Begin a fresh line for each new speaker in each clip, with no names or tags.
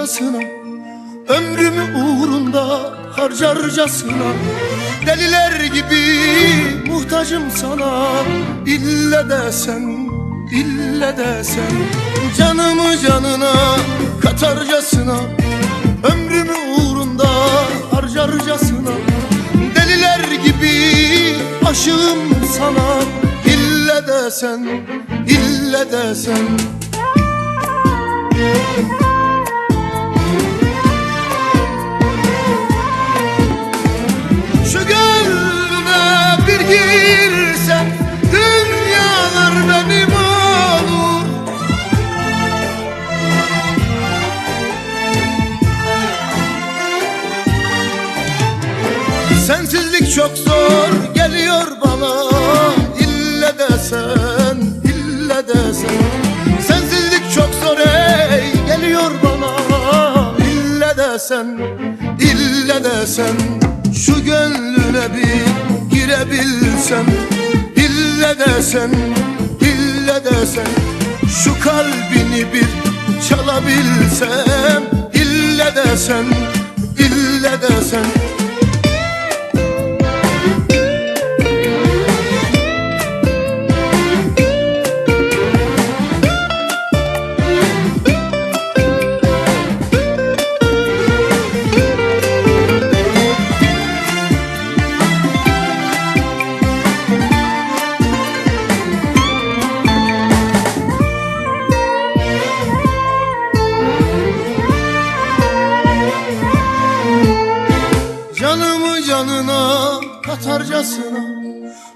Katarcasına Ömrümü uğrunda harcarcasına. Deliler gibi muhtacım sana İlle de sen, ille de sen. Canımı canına katarcasına Ömrümü uğrunda harcarcasına. Deliler gibi aşığım sana İlle de sen, ille de sen Sensizlik çok zor geliyor bana. İlle desen, ille desen. Sensizlik çok zor ey geliyor bana. İlle desen, ille desen. Şu gönlüne bir girebilsem İlle desen, ille desen. Şu kalbini bir çalabilsem İlle desen, ille desen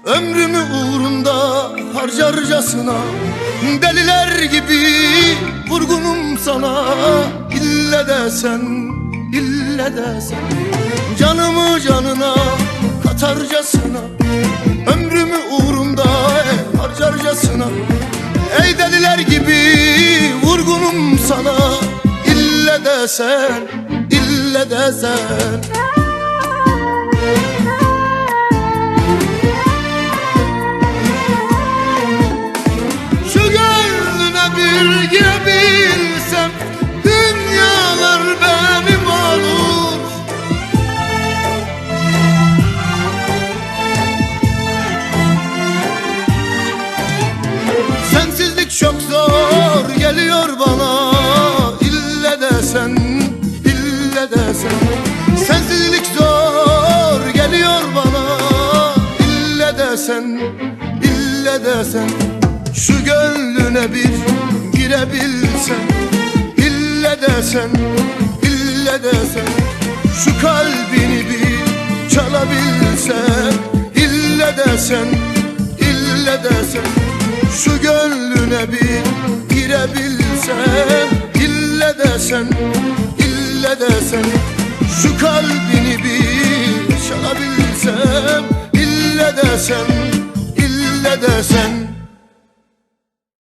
Ömrümü uğrunda harcarcasına Deliler gibi vurgunum sana. İlle desen, ille desen Canımı canına katarcasına Ömrümü uğrunda harcarcasına. Ey deliler gibi vurgunum sana. İlle desen, ille desen Şu Sensizlik zor geliyor bana. İlle desen, ille desen Şu gönlüne bir girebilsem İlle desen, ille desen Şu kalbini bir çalabilsem İlle desen, ille desen Şu gönlüne bir girebilsem İlle desen, ille desen Şu kalbini bir çalabilsem İlle desen,